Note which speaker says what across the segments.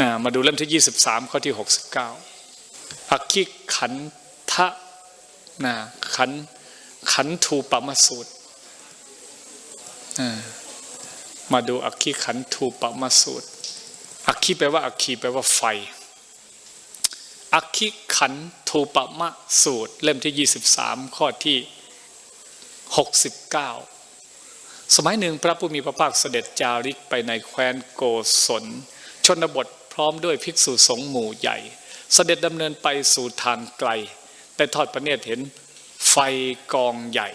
Speaker 1: นะมาดูเล่มที่ 23 ข้อที่ 69 อักขิขันทะนะขันขันทูปมสูตรมาดูอักขิขันทูปมสูตร อักขิแปลว่าอักขีแปลว่าไฟ อักขิขันทูปมสูตร เล่มที่ 23 ข้อที่ 69 สมัยหนึ่งพระผู้มีพระภาคเสด็จจาริกไปในแคว้นโกศลชนบท พร้อมด้วยภิกษุสงฆ์หมู่ใหญ่ เสด็จดำเนินไปสู่ทางไกล แต่ทอดพระเนตรเห็นไฟกองใหญ่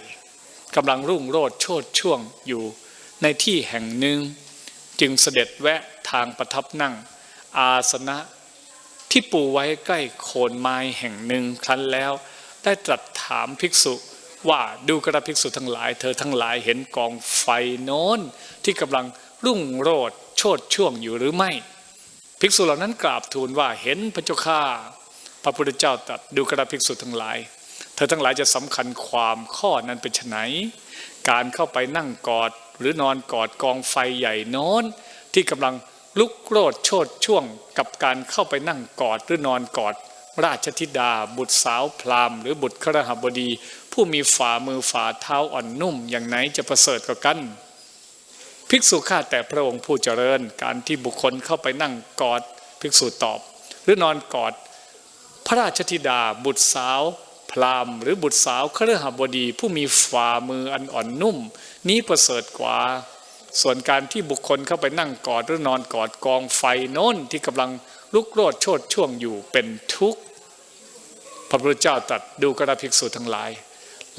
Speaker 1: กำลังรุ่งโรจน์โชดช่วงอยู่ในที่แห่งหนึ่ง จึงเสด็จแวะทางประทับนั่ง อาสนะที่ปูไว้ใกล้โคนไม้แห่งหนึ่งครั้นแล้ว ได้ตรัสถามภิกษุว่าดูกระภิกษุทั้งหลาย เธอทั้งหลายเห็นกองไฟโน้นที่กำลังรุ่งโรจน์โชดช่วงอยู่หรือไม่ ภิกษุเหล่านั้นกราบทูลว่าเห็นพระเจ้าข้าพระพุทธเจ้าตรัสดูกระภิกษุทั้งหลาย เธอทั้งหลายจะสำคัญความข้อนั้นเป็นไนการเข้าไปนั่งกอดหรือนอนกอดกองไฟใหญ่โน้น ที่กำลังลุกโรดโชดช่วงกับการเข้าไปนั่งกอดหรือนอนกอด ราชธิดา บุตรสาวพราหมณ์หรือบุตรขรหบดี ผู้มีฝ่ามือฝ่าเท้าอ่อนนุ่มอย่างไหนจะประเสริฐกว่ากัน ภิกษุข้าแต่พระองค์ผู้เจริญ การที่บุคคลเข้าไปนั่งกอดภิกษุตอบ หรือนอนกอด พระราชธิดาบุตรสาว พราหมณ์หรือบุตรสาวเครือหบดี ผู้มีฝ่ามืออันอ่อนนุ่ม นี้ประเสริฐกว่า ส่วนการที่บุคคลเข้าไปนั่งกอดหรือนอนกอดกองไฟโน้นที่กำลังลุกโรดโชดช่วงอยู่เป็นทุกข์พระพุทธเจ้าตรัสดูกระภิกษุทั้งหลาย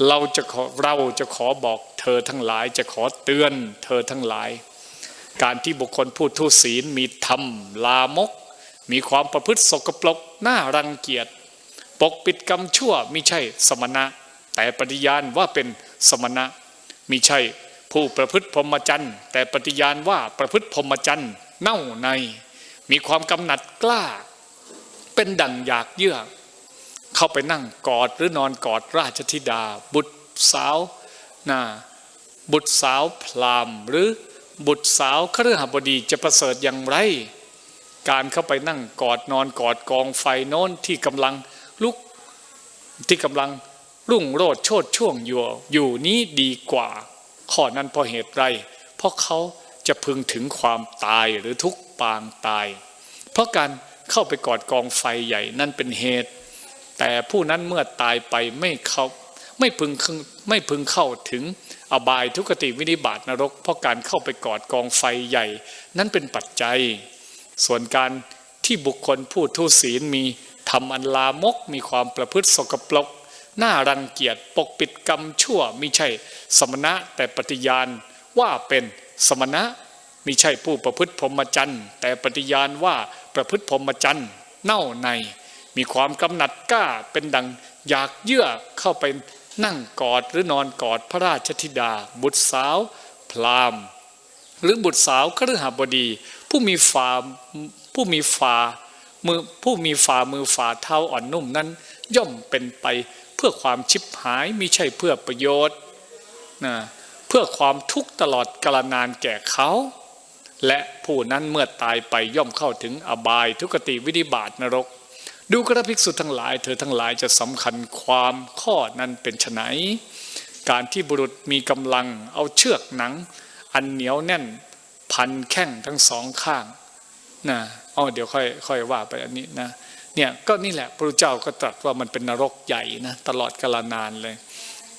Speaker 1: เราจะขอเราจะขอบอก อทั้งหลายจะขอเตือนเธอทั้งหลาย การที่บุคคลพูดทุศีลมีธรรม ลามก มีความประพฤติสกปรกน่ารังเกียจปกปิดกรรมชั่วมิใช่สมณะ แต่ปฏิญาณว่าเป็นสมณะมิใช่ผู้ประพฤติพรหมจรรย์แต่ปฏิญาณว่าประพฤติพรหมจรรย์เน่าใน มีความกำหนัดกล้า เป็นดั่งอยากเยื่อ เข้าไปนั่งกอดหรือนอนกอดราชธิดา บุตรสาวนะ บุตรสาวพรามหรือบุตรสาวคฤหบดีจะประเสริฐอย่างไร การเข้าไปนั่งกอดนอนกอดกองไฟโน้นที่กำลังลุกที่กำลังรุ่งโรดโชดช่วงอยู่อยู่นี้ดีกว่า ข้อนั้นเพราะเหตุไร เพราะเขาจะพึงถึงความตายหรือทุกปางตาย เพราะการเข้าไปกอดกองไฟใหญ่นั่นเป็นเหตุ แต่ผู้นั้นเมื่อตายไปไม่เขา ไม่พึงไม่พึงเข้าถึงอบายทุกติวินิบาตนรก เพราะการเข้าไปกอดกองไฟใหญ่ นั้นเป็นปัจจัย ส่วนการที่บุคคลผู้ทุศีลมีทำอันลามก มีความประพฤติสกปรกน่ารังเกียจปกปิดกรรมชั่วมิใช่สมณะแต่ปฏิญาณว่าเป็นสมณะมิใช่ผู้ประพฤติพรหมจรรย์แต่ปฏิญาณว่าประพฤติพรหมจรรย์เน่าใน มีความกำหนัดกล้าเป็นดังอยากเยื่อเข้าไป นั่งกอดหรือนอนกอดพระราชธิดา บุตรสาว พราหมณ์หรือบุตรสาวคฤหบดี ผู้มีฝ่าผู้มีฝ่ามือผู้มีฝ่ามือฝ่าเท้าอ่อนนุ่มนั้น ย่อมเป็นไปเพื่อความชิบหายมิใช่เพื่อประโยชน์นะเพื่อความทุกข์ตลอดกาลนานแก่เขา และผู้นั้นเมื่อตายไปย่อมเข้าถึงอบายทุกติวินิบาตนรก ดูกระภิกษุทั้งหลาย เธอทั้งหลายจะสำคัญความข้อนั้นเป็นไนการที่บุรุษมีกำลังเอาเชือกหนัง อันเหนียวแน่น พันแข้งทั้งสองข้างนะอ๋อเดี๋ยวค่อยค่อยว่าไปอันนี้นะเนี่ยก็นี่แหละพระเจ้าก็ตรัสว่ามันเป็นนรกใหญ่นะตลอดกาลนานเลย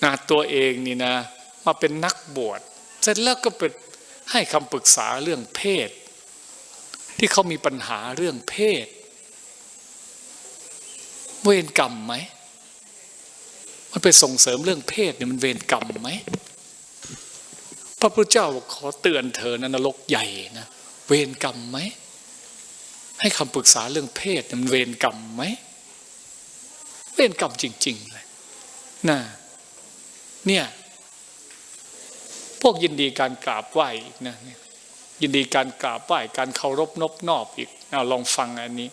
Speaker 1: นะตัวเองนี่นะมาเป็นนักบวชเสร็จแล้วก็เป็นให้คำปรึกษาเรื่องเพศ ที่เขามีปัญหาเรื่องเพศ เวรกรรมไหม มันไปส่งเสริมเรื่องเพศเนี่ยมันเวรกรรมไหม พระพุทธเจ้าขอเตือนเธอนะนรกใหญ่นะเวรกรรมไหม ให้คำปรึกษาเรื่องเพศมันเวรกรรมไหม เวรกรรมจริง ๆ เลยนะเนี่ย พวกยินดีการกราบไหว้นะยินดีการกราบไหว้การเคารพนบนอบอีกเอาลองฟังอันนี้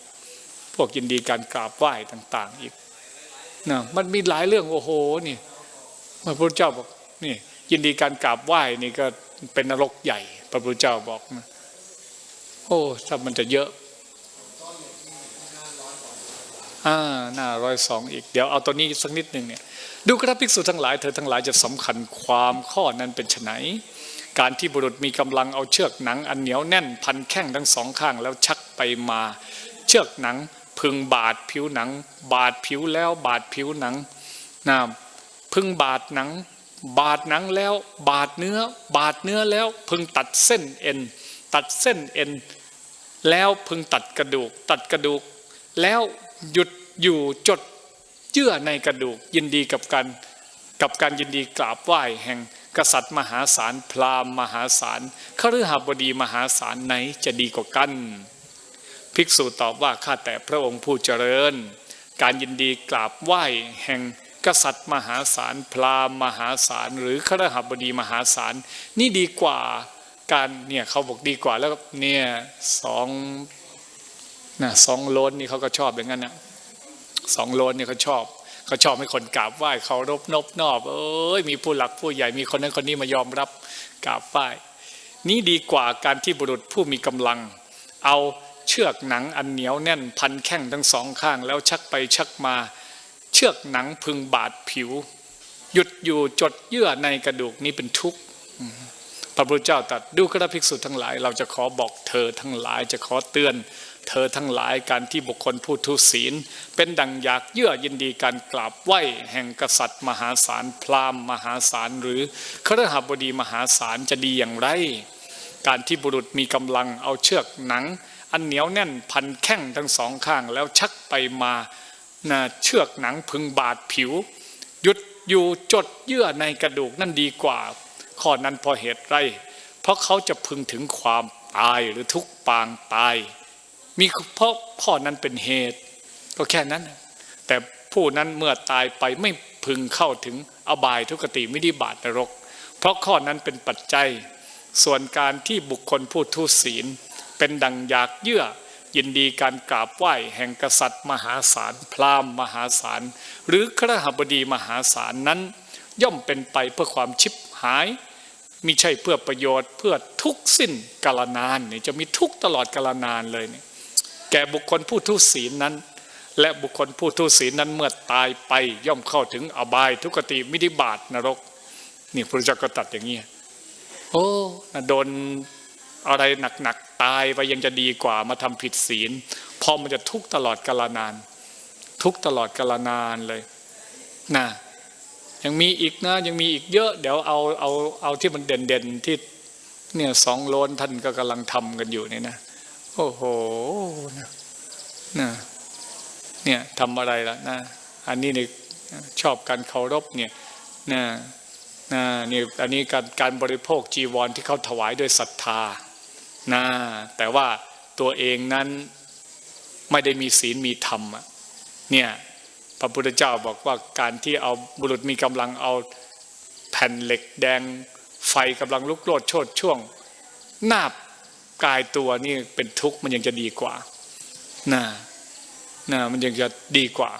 Speaker 1: พวกยินดีการกราบไหว้ต่าง ๆ อีกนะมันมีหลายเรื่องโอ้โหนี่พระพุทธเจ้าบอกนี่ยินดีการกราบไหว้นี่ก็เป็นนรกใหญ่ พระพุทธเจ้าบอกนะโอ้ถ้ามันจะเยอะอ่าหน้าร้อยสองอีก เดี๋ยวเอาตัวนี้สักนิดหนึ่งเนี่ยดูกระภิกษุทั้งหลายเธอทั้งหลายจะสำคัญความข้อนั้นเป็นไนการที่บุรุษมีกำลังเอาเชือกหนังอันเหนียวแน่นพันแข้งทั้งสองข้างแล้วชักไปมา เชือกหนัง พึงบาดผิวหนัง บาดผิวแล้วบาดผิวหนังนะพึงบาดหนัง บาดหนังแล้ว บาดเนื้อ บาดเนื้อแล้ว พึงตัดเส้นเอ็น ตัดเส้นเอ็น แล้วพึงตัดกระดูก ตัดกระดูก แล้วหยุดอยู่จดเยื่อในกระดูกยินดีกับการกับการยินดีกราบไหว้แห่งกษัตริย์มหาศาลพราหมณ์มหาศาลคฤหบดีมหาศาลไหนจะดีกว่ากัน ภิกษุตอบว่าข้าแต่พระองค์ผู้เจริญ การยินดีกราบไหว้แห่งกษัตริย์มหาศาลพราหมณ์มหาศาลหรือคฤหบดีมหาศาลนี่ดีกว่าการเนี่ยเขาบอกดีกว่าแล้วเนี่ยสองนะสองโลนนี่เขาก็ชอบอย่างนั้นนะสองโลนนี่เขาชอบเขาชอบให้คนกราบไหว้เคารพนบนอบเอ้ยมีผู้หลักผู้ใหญ่มีคนนั้นคนนี้มายอมรับกราบไหว้นี้ดีกว่าการที่บุรุษผู้มีกำลัง เอา เชือกหนังอันเหนียวแน่นพันแข้งทั้งสองข้างแล้วชักไปชักมา เชือกหนังพึงบาดผิว หยุดอยู่จดเยื่อในกระดูกนี้เป็นทุกข์พระพุทธเจ้าตรัสดูกระภิกษุทั้งหลาย เราจะขอบอกเธอทั้งหลายจะขอเตือน เธอทั้งหลายการที่บุคคลผู้ทุศีล เป็นดังอยากเยื่อยินดีการกราบไหวแห่งกษัตริย์ มหาศาลพราหมณ์มหาศาลหรือครหบดีมหาศาลจะดีอย่างไร การที่บุรุษมีกำลังเอาเชือกหนัง อันเหนียวแน่นพันแข้งทั้งสองข้างแล้วชักไปมานะเชือกหนังพึงบาดผิว ยุดอยู่จดเยื่อในกระดูกนั่นดีกว่า ข้อนั้นพอเหตุไร เพราะเขาจะพึงถึงความตายหรือทุกปางตาย มีเพราะข้อนั้นเป็นเหตุ ก็แค่นั้น แต่ผู้นั้นเมื่อตายไปไม่พึงเข้าถึงอบายทุกติมิดิบาตนรก เพราะข้อนั้นเป็นปัจจัย ส่วนการที่บุคคลผู้ทุศีล เป็นดังอยากเยื่อ ยินดีการกราบไหว้แห่งกษัตริย์ มหาศาลพราหมณ์มหาศาลหรือครหบดีมหาศาลนั้น ย่อมเป็นไปเพื่อความชิบหายมิใช่เพื่อประโยชน์เพื่อทุกสิ้นกาลนานเนี่ยจะมีทุกตลอดกาลนานเลยเนี่ยแก่บุคคลผู้ทุศีลนั้น และบุคคลผู้ทุศีลนั้นเมื่อตายไปย่อมเข้าถึงอบายทุกติมิดิบาตนรก นี่พระเจ้าก็ตัดอย่างนี้โอ้โดนอะไรหนัก ตายไปยังจะดีกว่ามาทำผิดศีลพอมันจะทุกตลอดกาลนาน ทุกตลอดกาลนานเลยนะยังมีอีกนะยังมีอีกเยอะ เดี๋ยวเอาเอาเอาที่มันเด่นเด่นที่เนี่ยสองโลนท่านก็กำลังทำกันอยู่เนี่ยนะโอ้โหนะนะเนี่ยทำอะไรล่ะนะอันนี้เนี่ยชอบการเคารพเนี่ยนะนะนี่อันนี้การการบริโภคจีวรที่เขาถวายด้วยศรัทธา นะแต่ว่าตัวเองนั้นไม่ได้มีศีลมีธรรมอะเนี่ยพระพุทธเจ้าบอกว่าการที่เอาบุรุษมีกำลังเอาแผ่นเหล็กแดงไฟกำลังลุกโลดโชดช่วงหน้ากายตัวนี่เป็นทุกข์มันยังจะดีกว่านะนะมันยังจะดีกว่า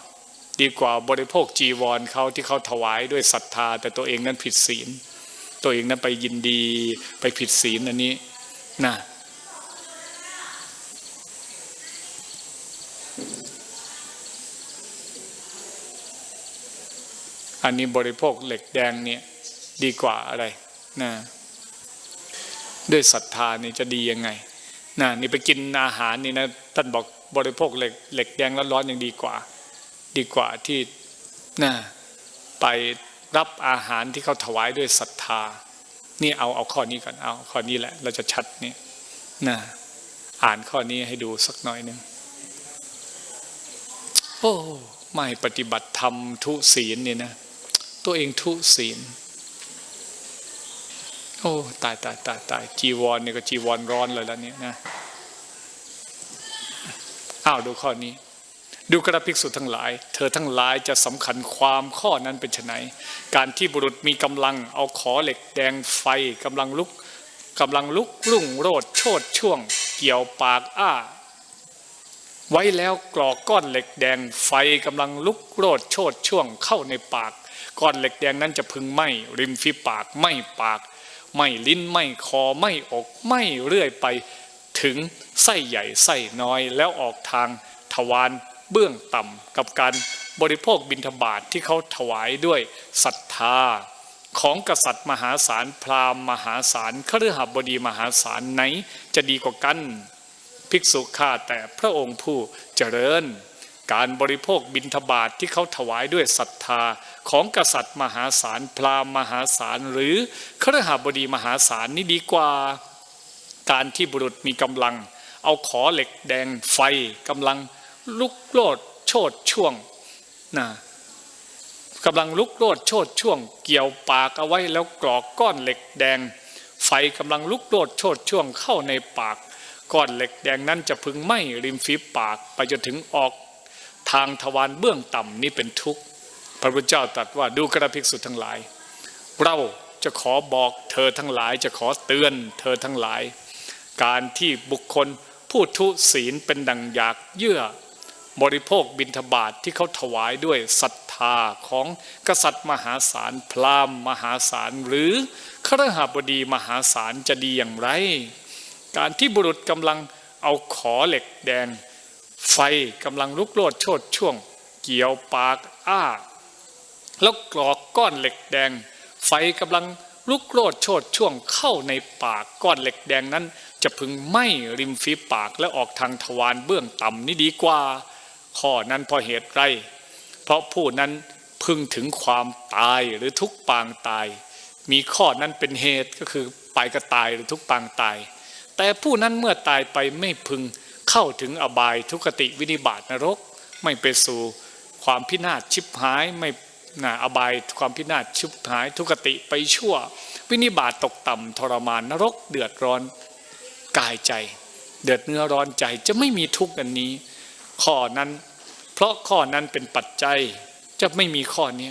Speaker 1: ดีกว่าบริโภคจีวรเขาที่เขาถวายด้วยศรัทธา แต่ตัวเองนั้นผิดศีล ตัวเองนั้นไปยินดีไปผิดศีลอันนี้นะ อันนี้บริโภคเหล็กแดงเนี่ยดีกว่าอะไรนะด้วยศรัทธานี่จะดียังไงนะนี่ไปกินอาหารนี่นะท่านบอกบริโภคเหล็กเหล็กแดงร้อนๆยังดีกว่า ดีกว่าที่นะไปรับอาหารที่เขาถวายด้วยศรัทธา นี่เอาเอาข้อนี้ก่อนเอาข้อนี้แหละ เราจะชัดนี่นะอ่านข้อนี้ให้ดูสักหน่อยหนึ่งโอ้ไม่ปฏิบัติธรรมทุศีลเนี่ยนะ ตัวเองทุศีล โอ้ ตายตายตายตายจีวรเนี่ยก็จีวรร้อนเลยแล้วเนี่ยนะอ้าวดูข้อนี้ ดูกระภิกษุทั้งหลาย เธอทั้งหลายจะสำคัญความข้อนั้นเป็นไนการที่บุรุษมีกำลังเอาขอเหล็กแดงไฟกำลังลุกกำลังลุกรุ่งโรดโชดช่วง เกี่ยวปากอ้า ไว้แล้วกรอกก้อนเหล็กแดงไฟกำลังลุกโรดโชดช่วงเข้าในปาก ก้อนเหล็กแดงนั้นจะพึงไหมริมฝีปากไหมปากไหมลิ้นไหมคอไหมอกไหมเรื่อยไปถึงไส้ใหญ่ไส้น้อย แล้วออกทางทวารเบื้องต่ำกับการบริโภคบิณฑบาตทที่เขาถวายด้วยศรัทธา ของกษัตริย์มหาศาลพราหมณ์มหาศาลคฤหบดีมหาศาลไหนจะดีกว่ากัน ภิกษุข้าแต่พระองค์ผู้เจริญ การบริโภคบิณฑบาตทที่เขาถวายด้วยศรัทธาของกษัตริย์มหาศาลพราหมณ์มหาศาลหรือคฤหบดีมหาศาลนี่ดีกว่า การที่บุรุษมีกำลัง เอาขอเหล็กแดงไฟกำลังลุกโลดโชดช่วงนะกำลังลุกโลดโชดช่วง เกี่ยวปากเอาไว้แล้วกรอกก้อนเหล็กแดง ไฟกำลังลุกโลดโชดช่วงเข้าในปากก้อนเหล็กแดงนั้นจะพึงไหมริมฝีปากไปจนถึงออก ทางทวารเบื้องต่ำนี้เป็นทุกข์ พระพุทธเจ้าตรัสว่าดูกระภิกษุทั้งหลาย เราจะขอบอกเธอทั้งหลาย จะขอเตือนเธอทั้งหลาย การที่บุคคลผู้ทุศีลเป็นดังอยากเยื่อบริโภคบิณฑบาตทที่เขาถวายด้วยศรัทธาของกษัตริย์มหาศาลพราหมณ์มหาศาลหรือครหบดีมหาศาลจะดีอย่างไร การที่บุรุษกำลังเอาขอเหล็กแดง ไฟกำลังลุกโลดโชดช่วง เกี่ยวปากอ้า แล้วกรอกก้อนเหล็กแดง ไฟกำลังลุกโลดโชดช่วงเข้าในปากก้อนเหล็กแดงนั้น จะพึงไหมริมฝีปากและออกทางทวารเบื้องต่ำนี่ดีกว่า ข้อนั้นเพราะเหตุไร เพราะผู้นั้นพึงถึงความตายหรือทุกปางตาย มีข้อนั้นเป็นเหตุก็คือไปก็ตายหรือทุกปางตาย แต่ผู้นั้นเมื่อตายไปไม่พึง เข้าถึงอบายทุกติวินิบาตนรก ไม่ไปสู่ความพินาศชิบหายไม่น่าอบายความพินาศชิบหายทุกติไปชั่ว วินิบาตตกต่ำทรมานนรก เดือดร้อนกายใจ เดือดเนื้อร้อนใจจะไม่มีทุกข์อันนี้ ข้อนั้น เพราะข้อนั้นเป็นปัจจัยจะไม่มีข้อนี้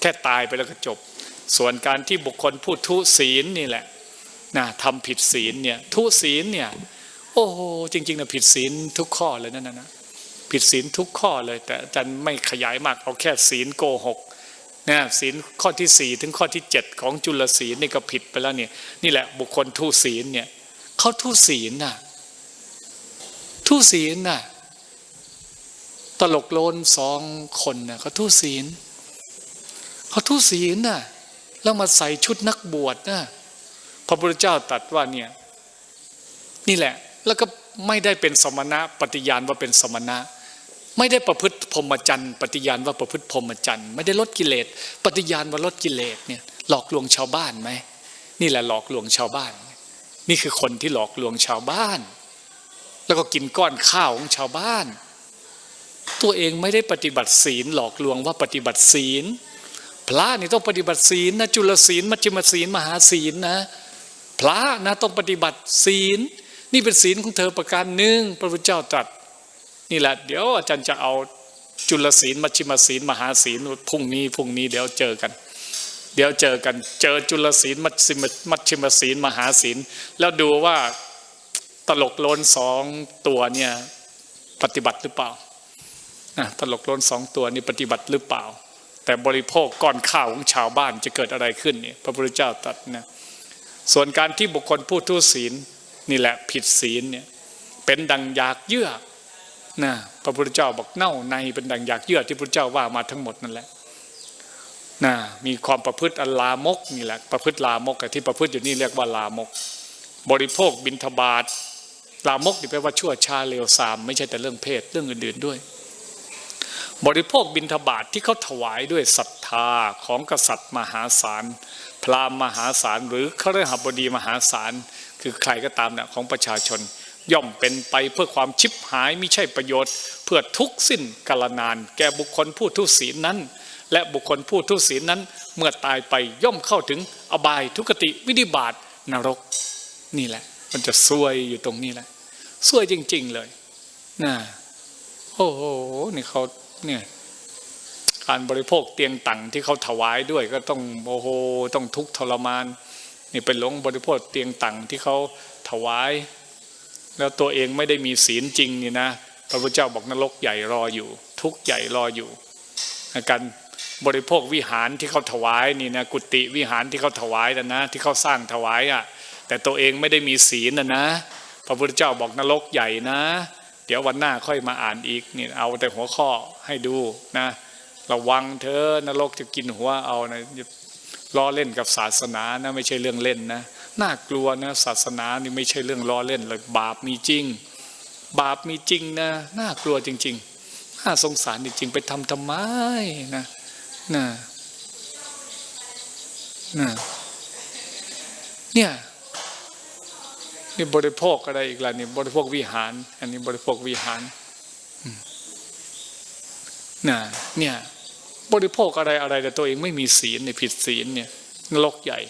Speaker 1: แค่ตายไปแล้วก็จบ ส่วนการที่บุคคลพูดทุศีลนี่แหละนะทำผิดศีลเนี่ยทุศีลเนี่ย โอ้โหจริงๆนะผิดศีลทุกข้อเลยนั่นนะนะผิดศีลทุกข้อเลย แต่อาจารย์ไม่ขยายมากเอาแค่ศีลโกหกนะศีลข้อที่สี่ถึงข้อที่เจ็ดของจุลศีลนี่ก็ผิดไปแล้วเนี่ยนี่แหละบุคคลทุศีลเนี่ยเขาทุศีลน่ะทุศีลน่ะตลกโลนสองคนน่ะเขาทุศีลเขาทุศีลน่ะแล้วมาใส่ชุดนักบวชน่ะพระพุทธเจ้าตรัสว่าเนี่ยนี่แหละ แล้วก็ไม่ได้เป็นสมณะปฏิญาณว่าเป็นสมณะ ไม่ได้ประพฤติพรหมจรรย์ปฏิญาณว่าประพฤติพรหมจรรย์ไม่ได้ลดกิเลสปฏิญาณว่าลดกิเลสเนี่ยหลอกลวงชาวบ้านไหมนี่แหละหลอกลวงชาวบ้าน นี่คือคนที่หลอกลวงชาวบ้าน แล้วก็กินก้อนข้าวของชาวบ้าน ตัวเองไม่ได้ปฏิบัติศีลหลอกลวงว่าปฏิบัติศีล พระนี่ต้องปฏิบัติศีลนะจุลศีลมัชฌิมศีลมหาศีลนะ พระนะต้องปฏิบัติศีล นี่เป็นศีลของเธอประการหนึ่งพระพุทธเจ้าตรัสนี่แหละ เดี๋ยวอาจารย์จะเอาจุลศีลมัชฌิมศีลมหาศีลพรุ่งนี้พรุ่งนี้เดี๋ยวเจอกัน เดี๋ยวเจอกัน เจอจุลศีลมัชฌิมมัชฌิมศีลมหาศีล แล้วดูว่าตลกโลนสองตัวเนี่ยปฏิบัติหรือเปล่าตลกโลนสองตัวนี้ปฏิบัติหรือเปล่า แต่บริโภคก้อนข้าวของชาวบ้านจะเกิดอะไรขึ้นเนี่ยพระพุทธเจ้าตรัสนะส่วนการที่บุคคลพูดทุศีล นี่แหละผิดศีลเนี่ยเป็นดังอยากเยื่อนะพระพุทธเจ้าบอกเน่าในเป็นดังอยากเยื่อที่พระพุทธเจ้าว่ามาทั้งหมดนั่นแหละนะมีความประพฤติอันลามกนี่แหละประพฤติลามกที่ประพฤติอยู่นี่เรียกว่าลามก บริโภคบิณฑบาตลามกนี่แปลว่าชั่วชาเลวทรามไม่ใช่แต่เรื่องเพศเรื่องอื่นๆด้วย บริโภคบิณฑบาตทที่เขาถวายด้วยศรัทธาของกษัตริย์มหาศาล พราหมณ์มหาศาลหรือขรหบดีมหาศาล คือใครก็ตามเนี่ยของประชาชน ย่อมเป็นไปเพื่อความชิบหายไม่ใช่ประโยชน์ เพื่อทุกสิ้นกาลนาน แก่บุคคลผู้ทุศีลนั้น และบุคคลผู้ทุศีลนั้น เมื่อตายไปย่อมเข้าถึงอบายทุกติวินิบาตนรกนี่แหละ มันจะซวยอยู่ตรงนี้แหละซวยจริง ๆเลยนะโอ้โหนี่เขาเนี่ยการบริโภคเตียงตังที่เขาถวายด้วยก็ต้องโอ้โหต้องทุกข์ทรมาน นี่เป็นหลงบริโภคเตียงตังที่เขาถวาย แล้วตัวเองไม่ได้มีศีลจริงนี่นะพระพุทธเจ้าบอกนรกใหญ่รออยู่ ทุกใหญ่รออยู่การบริโภควิหารที่เขาถวายนี่นะกุฏิวิหารที่เขาถวายนะนะ ที่เขาสร้างถวายอะแต่ตัวเองไม่ได้มีศีลนะนะพระพุทธเจ้าบอกนรกใหญ่นะ เดี๋ยววันหน้าค่อยมาอ่านอีกนี่เอาแต่หัวข้อให้ดูนะ ระวังเธอนรกจะกินหัวเอานะ ล้อเล่นกับศาสนานะไม่ใช่เรื่องเล่นนะน่ากลัวนะศาสนานี่ไม่ใช่เรื่องล้อเล่นเลยบาปมีจริง บาปมีจริงนะน่ากลัวจริง ๆ น่าสงสารจริงๆไปทำทำไมนะนะนะเนี่ยนี่บริโภคอะไรอีกล่ะนี่บริโภควิหาร อันนี้บริโภควิหารน่ะเนี่ย บริโภคอะไรอะไรแต่ตัวเองไม่มีศีลในผิดศีลเนี่ยนรกใหญ่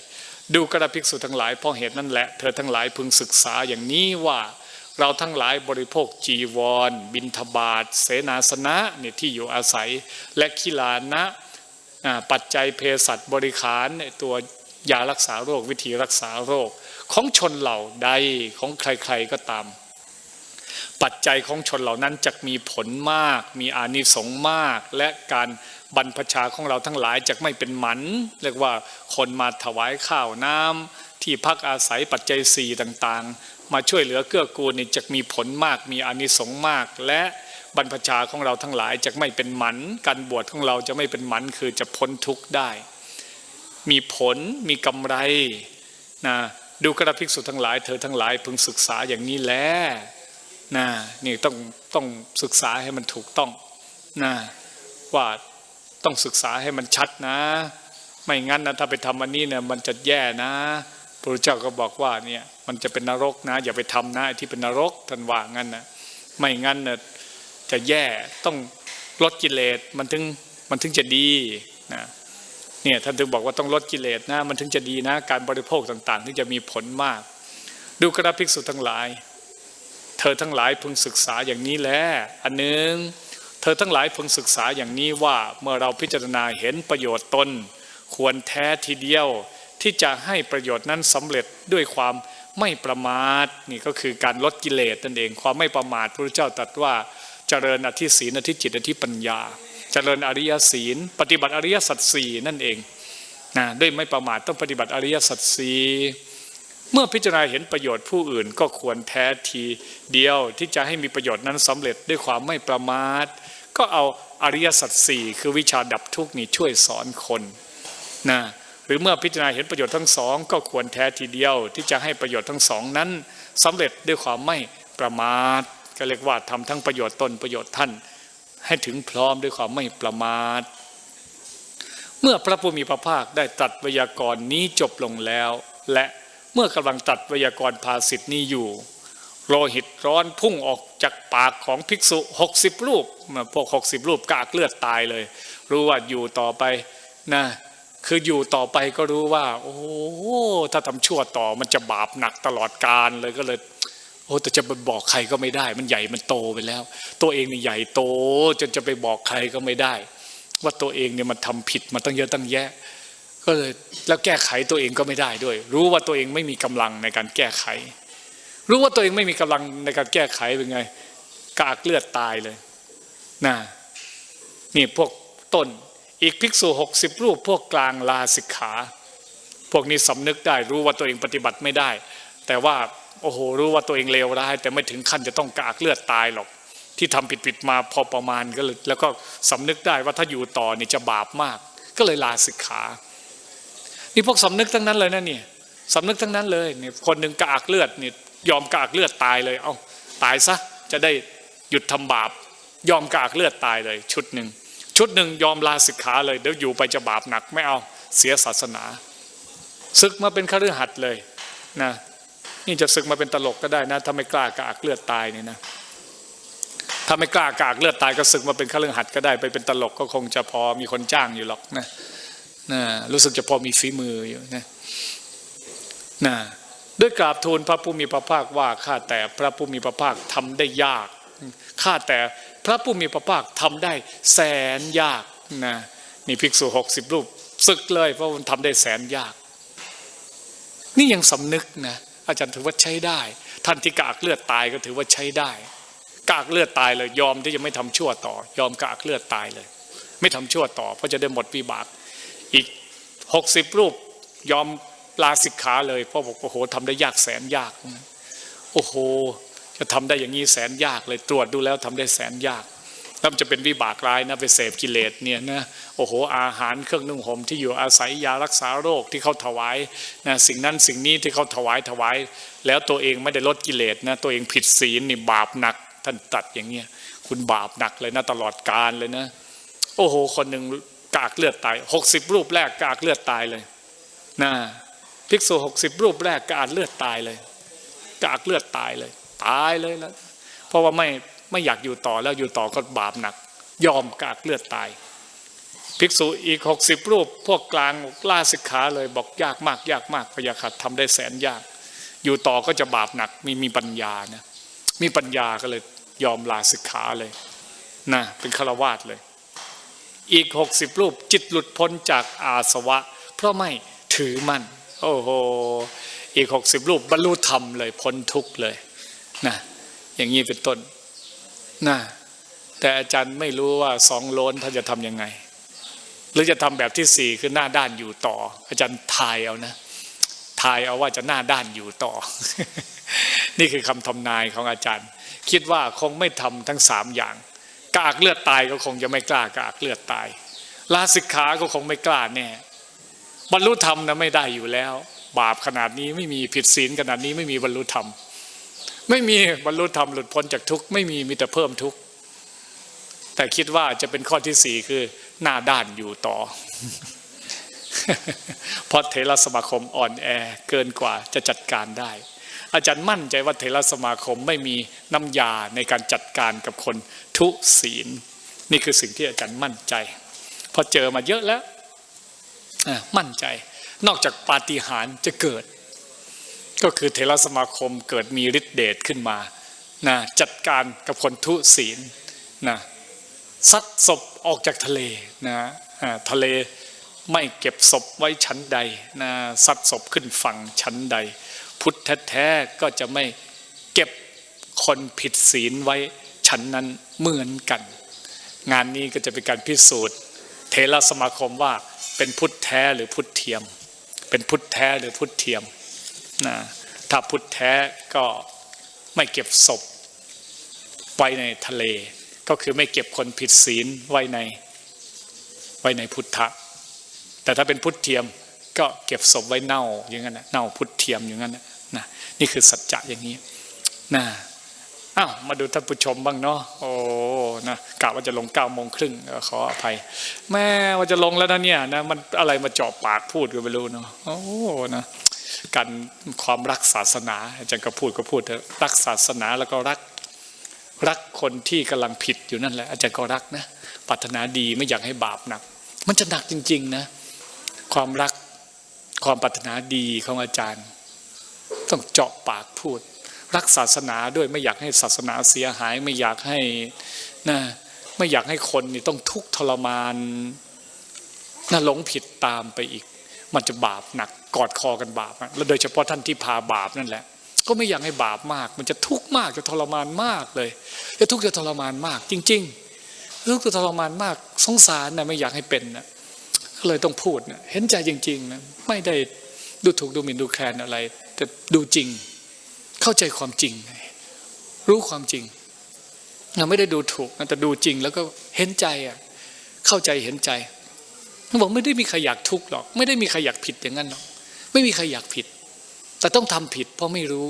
Speaker 1: ดูกระภิกษุทั้งหลายเพราะเหตุนั่นแหละเธอทั้งหลายพึงศึกษาอย่างนี้ว่าเราทั้งหลายบริโภคจีวร บินทบาทเสนาสนะเนี่ยที่อยู่อาศัย และคิลานะปัจจัยเภสัชบริขารเนี่ยตัวยารักษาโรควิธีรักษาโรค ของชนเหล่าใดของใครๆก็ตาม ปัจจัยของชนเหล่านั้นจะมีผลมาก มีอานิสงส์มาก และการบรรพชาของเราทั้งหลายจะไม่เป็นหมันเรียกว่าคนมาถวายข้าวน้ำที่พักอาศัยปัจจัยสี่ต่างๆ มาช่วยเหลือเกื้อกูลนี่จะมีผลมาก มีอานิสงส์มาก และบรรพชาของเราทั้งหลายจะไม่เป็นหมันการบวชของเราจะไม่เป็นหมันคือจะพ้นทุกข์ได้ มีผลมีกำไรนะดูกระภิกษุทั้งหลายเธอทั้งหลายพึงศึกษาอย่างนี้แหละ นะนี่ต้องต้องศึกษาให้มันถูกต้องนะว่าต้องศึกษาให้มันชัดนะ ไม่งั้นนะถ้าไปทำอันนี้เนี่ยมันจะแย่นะพระเจ้าก็บอกว่าเนี่ยมันจะเป็นนรกนะ อย่าไปทำนะไอ้ที่เป็นนรกท่านว่างั้นนะไม่งั้นนะจะแย่ต้องลดกิเลสมันถึงมันถึงจะดีนะเนี่ยท่านถึงบอกว่าต้องลดกิเลสนะมันถึงจะดีนะ การบริโภคต่างๆที่จะมีผลมาก ดูกระภิกษุทั้งหลาย เธอทั้งหลายพึงศึกษาอย่างนี้แลอันหนึ่งเธอทั้งหลายพึงศึกษาอย่างนี้ว่าเมื่อเราพิจารณาเห็นประโยชน์ตน ควรแท้ทีเดียวที่จะให้ประโยชน์นั้นสำเร็จด้วยความไม่ประมาทนี่ก็คือการลดกิเลสนั่นเองความไม่ประมาทพระเจ้าตรัสว่าเจริญอธิศีลอธิจิตอธิปัญญา เจริญอริยศีล ปฏิบัติอริยสัจสี่นั่นเองนะด้วยไม่ประมาทต้องปฏิบัติอริยสัจสี่ เมื่อพิจารณาเห็นประโยชน์ผู้อื่นก็ควรแท้ทีเดียวที่จะให้มีประโยชน์นั้นสำเร็จด้วยความไม่ประมาท ก็เอาอริยสัจสี่คือวิชาดับทุกข์นี่ช่วยสอนคนนะหรือเมื่อพิจารณาเห็นประโยชน์ทั้งสองก็ควรแท้ทีเดียว ที่จะให้ประโยชน์ทั้งสองนั้นสำเร็จด้วยความไม่ประมาท ก็เรียกว่าทำทั้งประโยชน์ตนประโยชน์ท่าน ให้ถึงพร้อมด้วยความไม่ประมาท เมื่อพระผู้มีพระภาคได้ตรัสวยากรณ์นี้จบลงแล้ว และ เมื่อกำลังตรัสไวยากรณ์ภาสิทธินี้อยู่ โลหิตร้อนพุ่งออกจากปากของภิกษุหกสิบรูปพวกหกสิบรูปกากเลือดตายเลย รู้ว่าอยู่ต่อไปนะคืออยู่ต่อไปก็รู้ว่า โอ้ถ้าทำชั่วต่อมันจะบาปหนักตลอดกาลเลยก็เลยโอ้แต่จะไปบอกใครก็ไม่ได้ มันใหญ่มันโตไปแล้ว ตัวเองนี่ใหญ่โตจนจะไปบอกใครก็ไม่ได้ ว่าตัวเองเนี่ยมันทำผิดมาตั้งเยอะตั้งแยะ ก็เลยแล้วแก้ไขตัวเองก็ไม่ได้ด้วย รู้ว่าตัวเองไม่มีกำลังในการแก้ไข รู้ว่าตัวเองไม่มีกำลังในการแก้ไขเป็นไง กากเลือดตายเลยนะนี่พวกต้นอีกภิกษุหกสิบรูป พวกกลางลาสิกขา พวกนี้สำนึกได้รู้ว่าตัวเองปฏิบัติไม่ได้ แต่ว่าโอ้โหรู้ว่าตัวเองเลวร้าย แต่ไม่ถึงขั้นจะต้องกากเลือดตายหรอก ที่ทำผิดผิดๆมาพอประมาณก็เลยแล้วก็สำนึกได้ว่าถ้าอยู่ต่อนี่จะบาปมาก ก็เลยลาสิกขา นี่พวกสำนึกทั้งนั้นเลยนะเนี่ยสำนึกทั้งนั้นเลยเนี่ยคนหนึ่งกากเลือดเนี่ยยอมกากเลือดตายเลยเอาตายซะจะได้หยุดทำบาป ยอมกากเลือดตายเลย ชุดหนึ่งชุดหนึ่งยอมลาสิกขาเลยเดี๋ยวอยู่ไปจะบาปหนักไม่เอาเสียศาสนาศึกมาเป็นคฤหัสถ์เลยนะนี่จะศึกมาเป็นตลกก็ได้นะถ้าไม่กล้ากากเลือดตายนี่นะถ้าไม่กล้ากากเลือดตายก็ศึกมาเป็นคฤหัสถ์ก็ได้ไปเป็นตลกก็คงจะพอมีคนจ้างอยู่หรอกนะ นะรู้สึกจะพอมีฝีมืออยู่นะนะด้วยกราบทูลพระผู้มีพระภาคว่าข้าแต่พระผู้มีพระภาคทำได้ยากข้าแต่พระผู้มีพระภาคทำได้แสนยากนะนี่ภิกษุหกสิบรูปศึกเลยเพราะมันทำได้แสนยาก นี่ยังสำนึกนะอาจารย์ถือว่าใช้ได้ ท่านที่กากเลือดตายก็ถือว่าใช้ได้ กากเลือดตายเลยยอมที่จะไม่ทำชั่วต่อ ยอมกากเลือดตายเลย ไม่ทำชั่วต่อ เพราะจะได้หมดวิบาก อีกหกสิบรูปยอมลาสิกขาเลยเพราะบอกโอ้โหทำได้ยากแสนยาก โอ้โห จะทำได้อย่างนี้แสนยากเลยตรวจดูแล้วทำได้แสนยากแล้วมันจะเป็นวิบากร้ายนะไปเสพกิเลสเนี่ยนะโอ้โหอาหารเครื่องนุ่งห่มที่อยู่อาศัยยารักษาโรคที่เขาถวายนะสิ่งนั้นสิ่งนี้ที่เขาถวายถวาย แล้วตัวเองไม่ได้ลดกิเลสนะตัวเองผิดศีลนี่บาปหนักท่านตัดอย่างเงี้ยคุณบาปหนักเลยนะตลอดกาลเลยนะ โอ้โห คนหนึ่ง กากเลือดตายหกสิบรูปแรกกากเลือดตายเลยนะภิกษุหกสิบรูปแรกกากเลือดตายเลย กากเลือดตายเลย ตายเลยแล้วเพราะว่าไม่ไม่อยากอยู่ต่อแล้วอยู่ต่อก็บาปหนัก ยอมกากเลือดตาย ภิกษุอีกหกสิบรูป พวกกลางล่าสิกขาเลยบอกยากมากยากมากพยาขัดทำได้แสนยาก อยู่ต่อก็จะบาปหนักมีมีปัญญานะมีปัญญาก็เลยยอมลาสิกขาเลยนะเป็นฆราวาสเลย อีกหกสิบรูปจิตหลุดพ้นจากอาสวะ เพราะไม่ถือมั่นโอ้โหอีกหกสิบรูปบรรลุธรรมเลยพ้นทุกเลยนะอย่างนี้เป็นต้นนะแต่อาจารย์ไม่รู้ว่าสองโลนท่านจะทำยังไง หรือจะทำแบบที่สี่คือหน้าด้านอยู่ต่อ อาจารย์ทายเอานะทายเอาว่าจะหน้าด้านอยู่ต่อ นี่คือคำทำนายของอาจารย์ คิดว่าคงไม่ทำทั้งสามอย่าง กากเลือดตายก็คงจะไม่กล้ากากเลือดตาย ลาสิกขาก็คงไม่กล้าแน่บรรลุธรรมนะไม่ได้อยู่แล้ว บาปขนาดนี้ไม่มีผิดศีลขนาดนี้ไม่มีบรรลุธรรม ไม่มีบรรลุธรรมหลุดพ้นจากทุกข์ไม่มีมีแต่เพิ่มทุกข์แต่คิดว่าจะเป็นข้อที่สี่คือหน้าด้านอยู่ต่อเพราะเทรสมาคมอ่อนแอเกินกว่าจะจัดการได้ อาจารย์มั่นใจว่าเทรสมาคมไม่มีน้ำยาในการจัดการกับคนทุศีล นี่คือสิ่งที่อาจารย์มั่นใจพอเจอมาเยอะแล้วมั่นใจ นอกจากปาฏิหาริย์จะเกิด ก็คือเทรสมาคมเกิดมีฤทธิเดชขึ้นมานะจัดการกับคนทุศีลนะซัดศพออกจากทะเลนะทะเลไม่เก็บศพไว้ชั้นใดนะซัดศพขึ้นฝั่งชั้นใด พุทธแท้ก็จะไม่เก็บคนผิดศีลไว้ชั้นนั้นเหมือนกัน งานนี้ก็จะเป็นการพิสูจน์ เทระสมาคมว่าเป็นพุทธแท้หรือพุทธเทียม เป็นพุทธแท้หรือพุทธเทียมนะถ้าพุทธแท้ก็ไม่เก็บศพไว้ในทะเล ก็คือไม่เก็บคนผิดศีลไว้ในไว้ในพุทธะแต่ถ้าเป็นพุทธเทียม ก็เก็บศพไว้เน่าอย่างนั้นนะเน่าพุทธเทียมอย่างนั้นนะนะนี่คือสัจจะอย่างนี้นะอ้าวมาดูท่านผู้ชมบ้างเนาะโอ้นะกะว่าจะลงเก้าโมงครึ่งขออภัย แม่ว่าจะลงแล้วนะเนี่ยนะมันอะไรมาเจาะปากพูดก็ไม่รู้เนาะโอ้นะการความรักศาสนาอาจารย์ก็พูดก็พูดเถอะรักศาสนาแล้วก็รักรักคนที่กำลังผิดอยู่นั่นแหละอาจารย์ก็รักนะปรารถนาดีไม่อยากให้บาปหนัก มันจะหนักจริง ๆ นะ ความรัก ความปรารถนาดีของอาจารย์ ต้องเจาะปากพูด รักศาสนาด้วยไม่อยากให้ศาสนาเสียหาย ไม่อยากให้นะไม่อยากให้คนนี่ต้องทุกข์ทรมานน่าหลงผิดตามไปอีก มันจะบาปหนักกอดคอกันบาปแล้วโดยเฉพาะท่านที่พาบาปนั่นแหละ ก็ไม่อยากให้บาปมาก มันจะทุกข์มากจะทรมานมากเลยจะทุกข์จะทรมานมาก จริง ๆ ทุกข์จะทรมานมาก สงสารนะไม่อยากให้เป็นนะ ก็เลยต้องพูดนะเห็นใจจริงๆนะไม่ได้ดูถูกดูหมิ่นดูแคลนอะไร แต่ดูจริง เข้าใจความจริง รู้ความจริงเราไม่ได้ดูถูกนะแต่ดูจริงแล้วก็เห็นใจอะเข้าใจเห็นใจบอกไม่ได้มีใครอยากทุกข์หรอก ไม่ได้มีใครอยากผิดอย่างนั้นหรอกไม่มีใครอยากผิด แต่ต้องทำผิด เพราะไม่รู้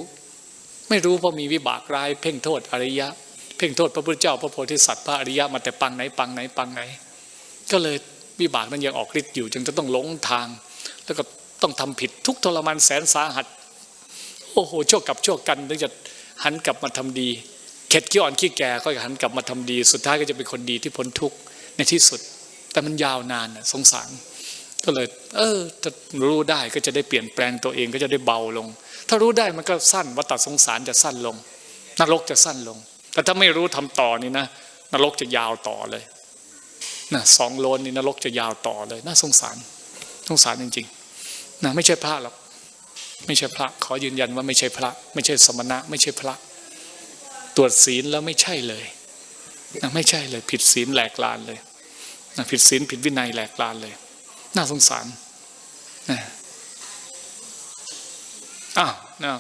Speaker 1: ไม่รู้เพราะมีวิบากร้าย เพ่งโทษอริยะ เพ่งโทษพระพุทธเจ้า พระโพธิสัตว์พระอริยะมาแต่ปังไหนปังไหนปังไหน ก็เลย วิบากนั้นยังออกฤทธิ์อยู่ จึงจะต้องหลงทาง แล้วก็ต้องทำผิดทุกทรมานแสนสาหัส โอ้โหชั่วกับชั่วกันถึงจะหันกลับมาทำดี เข็ดขี้อ่อนขี้แก่ก็หันกลับมาทำดี สุดท้ายก็จะเป็นคนดีที่พ้นทุกข์ในที่สุด แต่มันยาวนานสงสารก็เลย เออจะรู้ได้ก็จะได้เปลี่ยนแปลงตัวเองก็จะได้เบาลง ถ้ารู้ได้มันก็สั้นวัฏสงสารจะสั้นลงนรกจะสั้นลง แต่ถ้าไม่รู้ทำต่อนี่นะนรกจะยาวต่อเลย นะสองโลนนี่นรกจะยาวต่อเลยน่าสงสารสงสารจริงๆนะไม่ใช่พระหรอกไม่ใช่พระ ขอยืนยันว่าไม่ใช่พระ ไม่ใช่สมณะ ไม่ใช่พระ ตรวจศีลแล้วไม่ใช่เลยนะไม่ใช่เลย ผิดศีลแหลกลานเลยนะผิดศีลผิดวินัยแหลกลานเลย น่าสงสารนะอ้าวนะ